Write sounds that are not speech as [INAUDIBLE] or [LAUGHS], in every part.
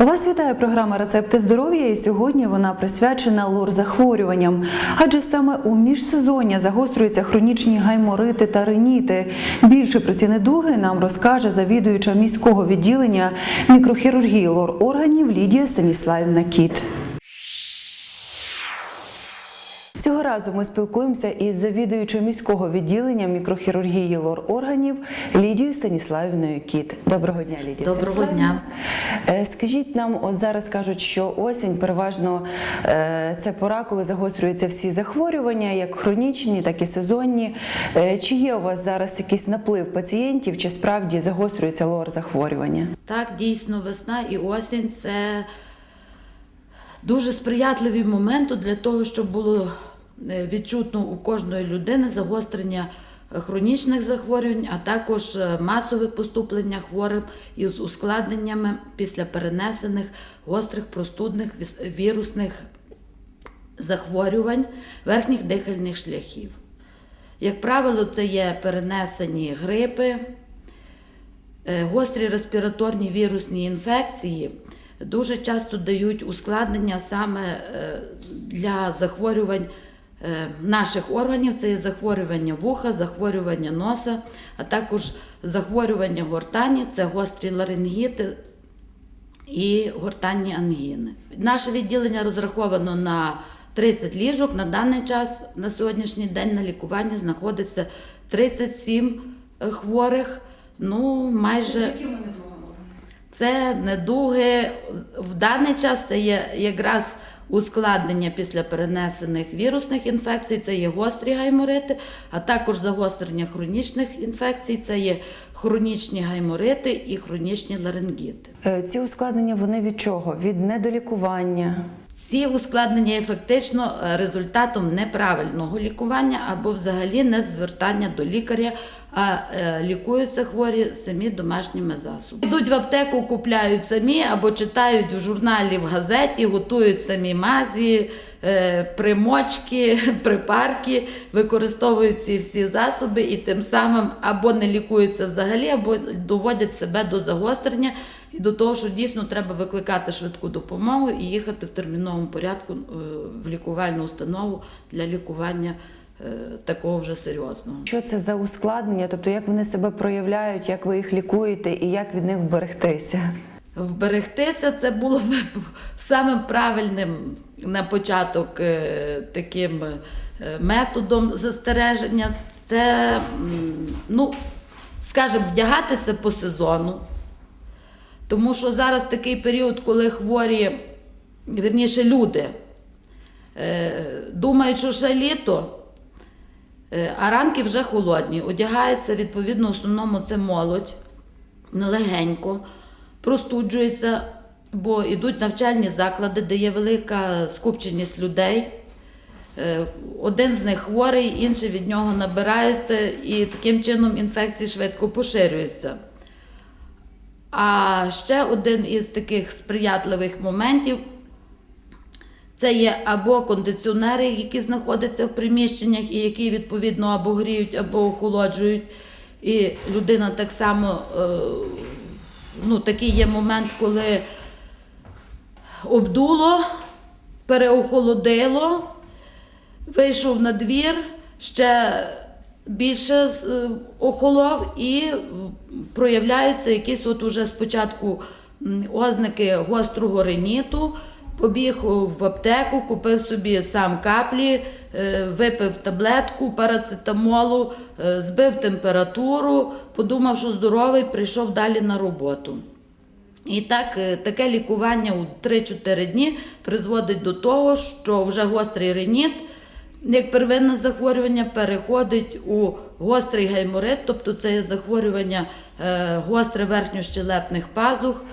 Вас вітає програма Рецепти здоров'я, і сьогодні вона присвячена лор-захворюванням. Адже саме у міжсезоння загострюються хронічні гайморити та риніти. Більше про ці недуги нам розкаже завідуюча міського відділення мікрохірургії лор-органів Лідія Станіславівна Кіт. Цього разу ми спілкуємося із завідуючою міського відділення мікрохірургії лор-органів Лідією Станіславівною Кіт. Доброго дня, Лідія. Доброго дня. Е, Скажіть нам, от зараз кажуть, що осінь переважно е, це пора, коли загострюються всі захворювання, як хронічні, так і сезонні. Е, Чи є у вас зараз якийсь наплив пацієнтів, чи справді загострюється лор захворювання? Так, дійсно, весна і осінь це дуже сприятливі моменти для того, щоб було відчутно у кожної людини загострення е, хронічних захворювань, а також е, масове поступлення хворих із ускладненнями після перенесених гострих простудних вірусних захворювань верхніх дихальних шляхів. Як правило, це є перенесені грипи, Е, Гострі респіраторні вірусні інфекції дуже часто дають ускладнення саме е, для захворювань е, наших органів. Це є захворювання вуха, захворювання носа, а також захворювання гортані, це гострі ларингіти і гортанні ангіни. Наше відділення розраховано на 30 ліжок. На даний час, на сьогоднішній день, на лікуванні знаходиться 37 хворих. Ну, майже це недуги. В даний час це є якраз ускладнення після перенесених вірусних інфекцій, це є гострі гайморити, а також загострення хронічних інфекцій, це є хронічні гайморити і хронічні ларингіти. Е, Ці ускладнення вони від чого? Від недолікування. Ці ускладнення є фактично е, результатом неправильного лікування або взагалі не звертання до лікаря, а е, лікуються хворі самі домашніми засобами. Йдуть в аптеку, купляють самі або читають в журналі в газеті, готують самі мазі, е, примочки, [LAUGHS] припарки, використовують ці всі засоби і тим самим або не лікуються взагалі, або доводять себе до загострення і до того, що дійсно треба викликати швидку допомогу і їхати в терміновому порядку е, в лікувальну установу для лікування е, такого вже серйозного. Що це за ускладнення? Тобто, як вони себе проявляють, як ви їх лікуєте і як від них вберегтися? Вберегтися це було б самим правильним на початок е, таким методом застереження. Це, ну, скажімо, вдягатися по сезону. Тому що зараз такий період, коли хворі, вірніше люди, е, думають, що ще літо, е, а ранки вже холодні. Одягається, відповідно, в основному це молодь легенько, простуджується, бо йдуть навчальні заклади, де є велика скупченість людей. Е, Один з них хворий, інший від нього набирається, і таким чином інфекції швидко поширюються. А ще один із таких сприятливих моментів це є або кондиціонери, які знаходяться в приміщеннях і які відповідно або гріють, або охолоджують. І людина так само, е, ну, такий є момент, коли обдуло, переохолодило, вийшов на двір, ще більше е, охолов і проявляються якісь от уже спочатку ознаки гострого риніту. Побіг в аптеку, купив собі сам каплі, е, випив таблетку парацетамолу, е, збив температуру, подумав, що здоровий, прийшов далі на роботу. І так, е, таке лікування у 3-4 дні призводить до того, що вже гострий реніт, як первинне захворювання, переходить у гострий гайморит, тобто це є захворювання е, гостре верхньощелепних пазух,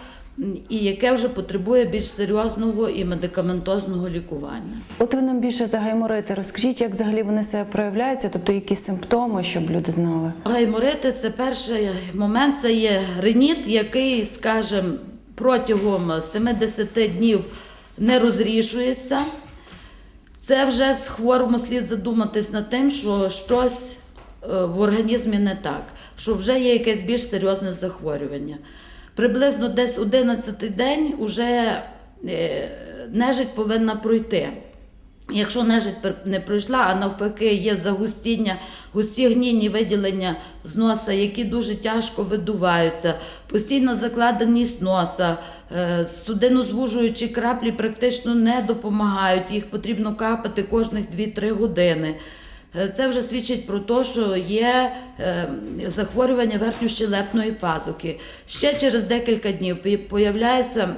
і яке вже потребує більш серйозного і медикаментозного лікування. От ви нам більше за гайморити. Розкажіть, як взагалі вони себе проявляються, тобто які симптоми, щоб люди знали. Гайморити це перший момент, це є реніт, який, скажімо, протягом 70 днів не розрішується. Це вже з хворому слід задуматись над тим, що щось е, в організмі не так, що вже є якесь більш серйозне захворювання. приблизно десь 11 день вже е, нежить повинна пройти. Якщо нежить не пройшла, а навпаки є загустіння, густі гнійні виділення з носа, які дуже тяжко видуваються, постійна закладеність носа, е, судинозвужуючі краплі практично не допомагають, їх потрібно капати кожних 2-3 години. Е, Це вже свідчить про те, що є е, захворювання верхньощелепної пазухи. Ще через декілька днів появляється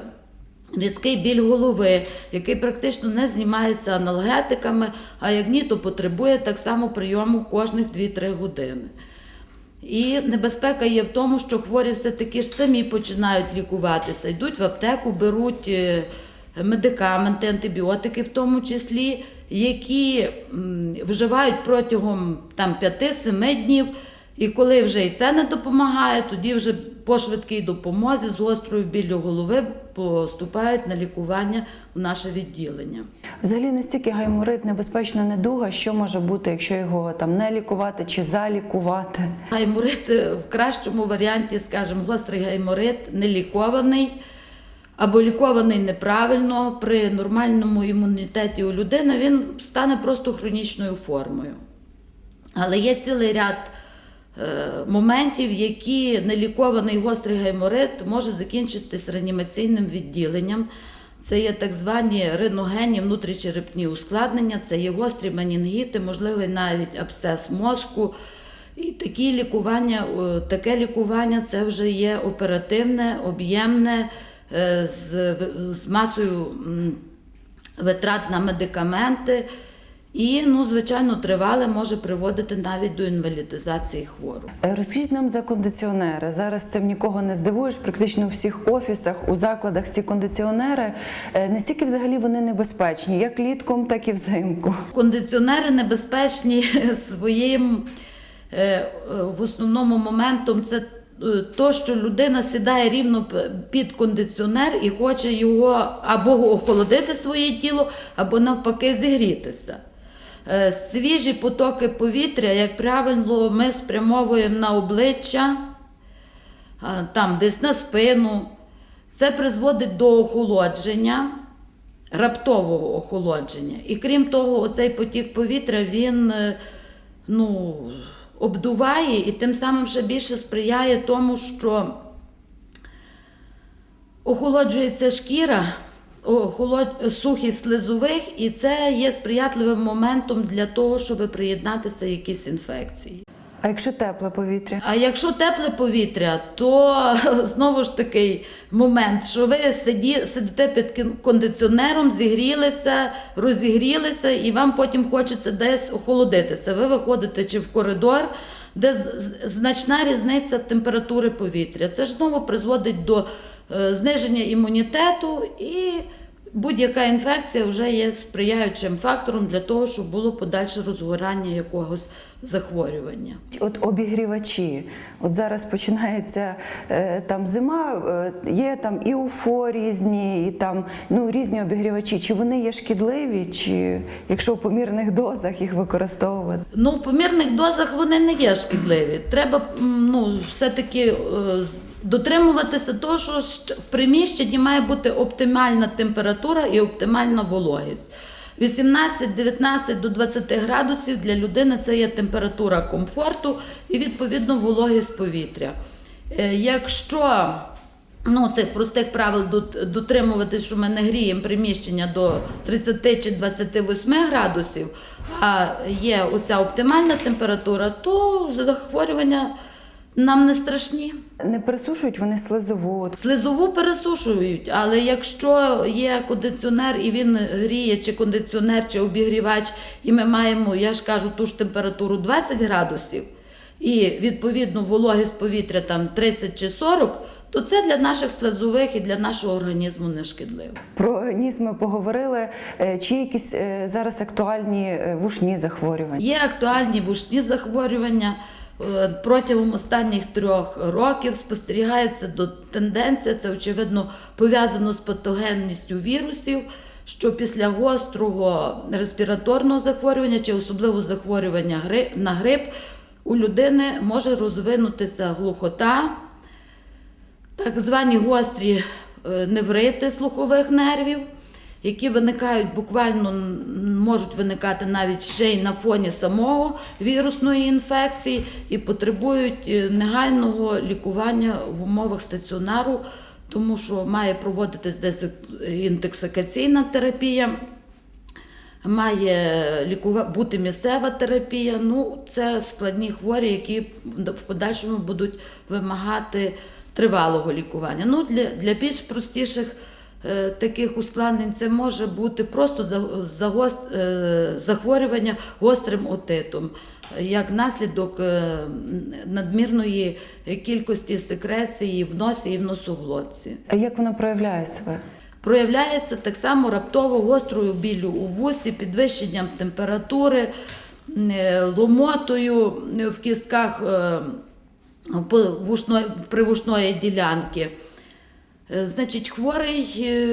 різкий біль голови, який практично не знімається аналгетиками, а як ні, то потребує так само прийому кожних 2-3 години. І небезпека є в тому, що хворі все-таки ж самі починають лікуватися, йдуть в аптеку, беруть е, медикаменти, антибіотики в тому числі, які вживають протягом там, 5-7 днів. І коли вже і це не допомагає, тоді вже по швидкій допомозі з гострою біллю голови поступають на лікування в наше відділення. Взагалі настільки гайморит небезпечна недуга, що може бути, якщо його там не лікувати чи залікувати. Гайморит е, в кращому варіанті, скажімо, гострий гайморит не лікований або лікований неправильно при нормальному імунітеті у людини, він стане просто хронічною формою. Але є цілий ряд моментів, які нелікований гострий гайморит може закінчитись реанімаційним відділенням. Це є так звані риногенні внутрічерепні ускладнення, це є гострі менінгіти, можливий навіть абсцес мозку. І такі лікування, е, таке лікування це вже є оперативне, об'ємне, е, з, з масою витрат на медикаменти. І, ну, звичайно, тривале може приводити навіть до інвалідизації хворого. Е, Розкажіть нам за кондиціонери. Зараз цим нікого не здивуєш. Практично у всіх офісах, у закладах ці кондиціонери. Е, Настільки взагалі вони небезпечні, як літком, так і взимку. Кондиціонери небезпечні [LAUGHS] своїм е, в основному моментом це то, що людина сідає рівно під кондиціонер і хоче його або охолодити своє тіло, або навпаки зігрітися. Е, Свіжі потоки повітря, як правило, ми спрямовуємо на обличчя, там десь на спину. Це призводить до охолодження, раптового охолодження. І крім того, оцей потік повітря він е, ну, обдуває і тим самим ще більше сприяє тому, що охолоджується шкіра, сухість слизових, і це є сприятливим моментом для того, щоб приєднатися якісь інфекції. А якщо тепле повітря? А якщо тепле повітря, то [LAUGHS] знову ж такий момент, що ви сиді, сидите під кондиціонером, зігрілися, розігрілися, і вам потім хочеться десь охолодитися. Ви виходите чи в коридор, де значна різниця температури повітря. Це ж знову призводить до зниження імунітету і. Будь-яка інфекція вже є сприяючим фактором для того, щоб було подальше розгорання якогось захворювання. От обігрівачі. От зараз починається е, там зима, е, є там і УФО різні, і там ну різні обігрівачі. Чи вони є шкідливі, чи якщо в помірних дозах їх використовувати? Ну, в помірних дозах вони не є шкідливі. Треба ну, все-таки е, дотримуватися того, що в приміщенні має бути оптимальна температура і оптимальна вологість. 18-19 до 20 градусів для людини це є температура комфорту і відповідно вологість повітря. Е, Якщо ну, цих простих правил дот- дотримуватись, що ми не гріємо приміщення до 30 чи 28 градусів, а є оця оптимальна температура, то захворювання нам не страшні. Не пересушують вони слизову. Слизову пересушують, але якщо є кондиціонер і він гріє, чи кондиціонер, чи обігрівач, і ми маємо, я ж кажу, ту ж температуру 20 градусів, і відповідно вологість повітря там 30 чи 40, то це для наших слизових і для нашого організму не шкідливо. Про ніс ми поговорили. Е, Чи є якісь е, зараз актуальні е, вушні захворювання? Є актуальні вушні захворювання. Е, Протягом останніх трьох років спостерігається до тенденція, це очевидно пов'язано з патогенністю вірусів, що після гострого респіраторного захворювання чи особливо захворювання на грип у людини може розвинутися глухота, так звані гострі е, неврити слухових нервів, які виникають буквально можуть виникати навіть ще й на фоні самого вірусної інфекції і потребують е, негайного лікування в умовах стаціонару, тому що має проводитись дезінтоксикаційна терапія. Має бути місцева терапія. Ну, це складні хворі, які в подальшому будуть вимагати тривалого лікування. Ну, для, для більш простіших таких ускладнень це може бути просто е, захворювання гострим отитом, як наслідок е, надмірної кількості секреції в носі і в носоглотці. А Як воно проявляє себе? Проявляється так само раптово гострою біллю у вусі, підвищенням температури, е, ломотою в кістках е, вушної- привушної ділянки. Е, Значить, хворий е,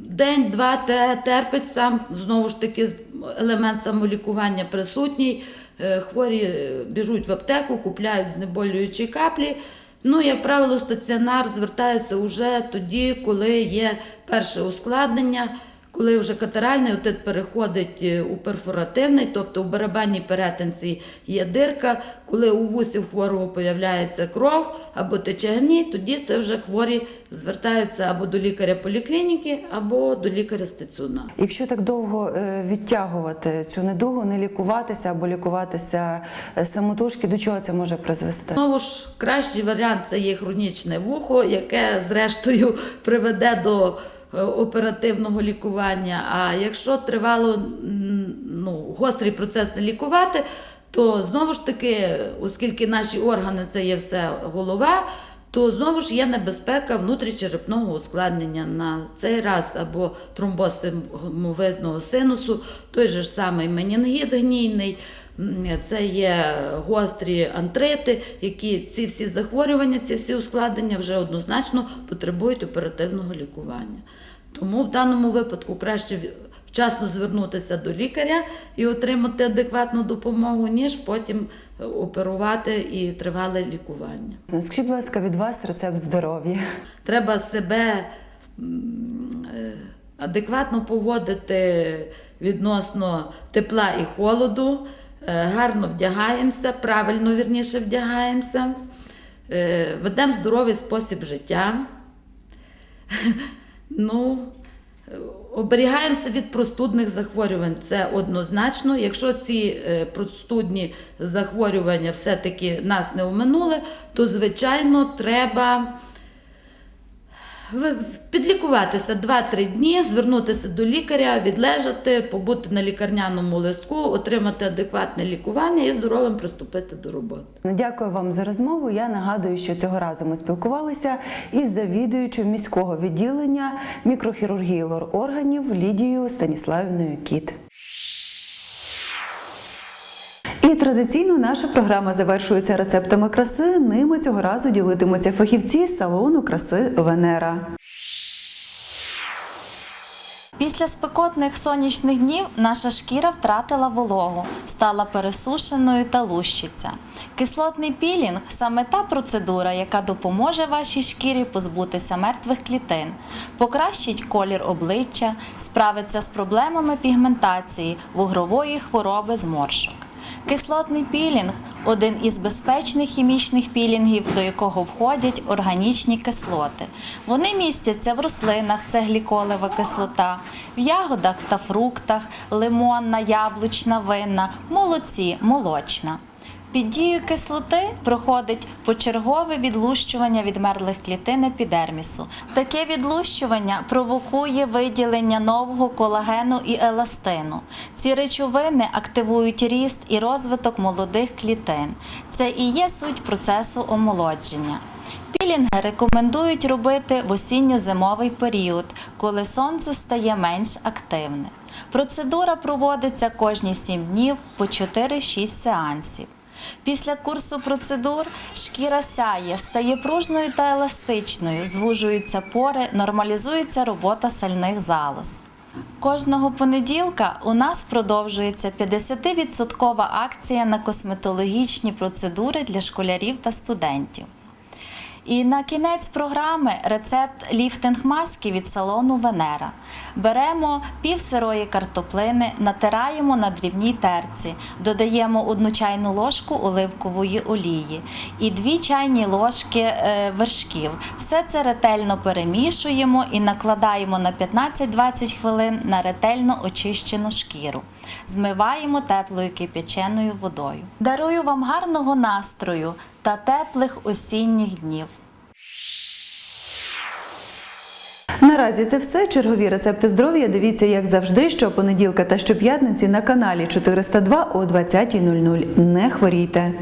день-два те- терпить сам, знову ж таки, елемент самолікування присутній. Е, Хворі біжуть в аптеку, купляють знеболюючі каплі. Ну, як правило, стаціонар звертається вже тоді, коли є перше ускладнення, коли вже катаральний отит переходить е, у перфоративний, тобто у барабанній перетинці є дирка, коли у вусі хворого появляється кров або тече гній, тоді це вже хворі звертаються або до лікаря поліклініки, або до лікаря стаціонару. Якщо так довго е, відтягувати цю недугу, не лікуватися або лікуватися е, самотужки, до чого це може призвести? Знову ж кращий варіант це є хронічне вухо, яке зрештою [LAUGHS] приведе до оперативного лікування. А якщо тривало ну, гострий процес не лікувати, то знову ж таки, оскільки наші органи це є все голова. То знову ж є небезпека внутрічерепного ускладнення на цей раз або тромбоз симовидного синусу, той же ж самий менінгіт гнійний, Це є гострі антрити, які ці всі захворювання, ці всі ускладнення вже однозначно потребують оперативного лікування. Тому в даному випадку краще вчасно звернутися до лікаря і отримати адекватну допомогу, ніж потім е, оперувати і тривале лікування. Скажіть, будь ласка, від вас рецепт здоров'я. Треба себе е, адекватно поводити відносно тепла і холоду, гарно вдягаємося, правильно вірніше вдягаємося, е, ведемо здоровий спосіб життя. [LAUGHS] Ну, е, оберігаємося від простудних захворювань. Це однозначно. Якщо ці е, простудні захворювання все-таки нас не оминули, то звичайно треба підлікуватися 2-3 дні, звернутися до лікаря, відлежати, побути на лікарняному листку, отримати адекватне лікування і здоровим приступити до роботи. Дякую вам за розмову. Я нагадую, що цього разу ми спілкувалися із завідуючою міського відділення мікрохірургії лор органів Лідією Станіславівною Кіт. І традиційно наша програма завершується рецептами краси. Ними цього разу ділитимуться фахівці салону краси Венера. Після спекотних сонячних днів наша шкіра втратила вологу, стала пересушеною та лущиться. Кислотний пілінг саме та процедура, яка допоможе вашій шкірі позбутися мертвих клітин, покращить колір обличчя, справиться з проблемами пігментації, вугрової хвороби зморшок. Кислотний пілінг один із безпечних хімічних пілінгів, до якого входять органічні кислоти. Вони містяться в рослинах, це гліколева кислота, в ягодах та фруктах, лимонна, яблучна, винна, молоці, молочна. Під дією кислоти проходить почергове відлущування відмерлих клітин епідермісу. Таке відлущування провокує виділення нового колагену і еластину. Ці речовини активують ріст і розвиток молодих клітин. Це і є суть процесу омолодження. Пілінги рекомендують робити в осінньо-зимовий період, коли сонце стає менш активне. Процедура проводиться кожні 7 днів по 4-6 сеансів. Після курсу процедур шкіра сяє, стає пружною та еластичною, звужуються пори, нормалізується робота сальних залоз. Кожного понеділка у нас продовжується 50% акція на косметологічні процедури для школярів та студентів. І на кінець програми рецепт ліфтинг маски від салону Венера. Беремо пів сирої картоплини, натираємо на дрібній терці, додаємо одну чайну ложку оливкової олії і дві чайні ложки е, вершків. Все це ретельно перемішуємо і накладаємо на 15-20 хвилин на ретельно очищену шкіру. Змиваємо теплою кип'яченою водою. Дарую вам гарного настрою та теплих осінніх днів. Наразі це все. Чергові рецепти здоров'я. Дивіться, як завжди, щопонеділка та щоп'ятниці на каналі 402 о 20.00. Не хворійте.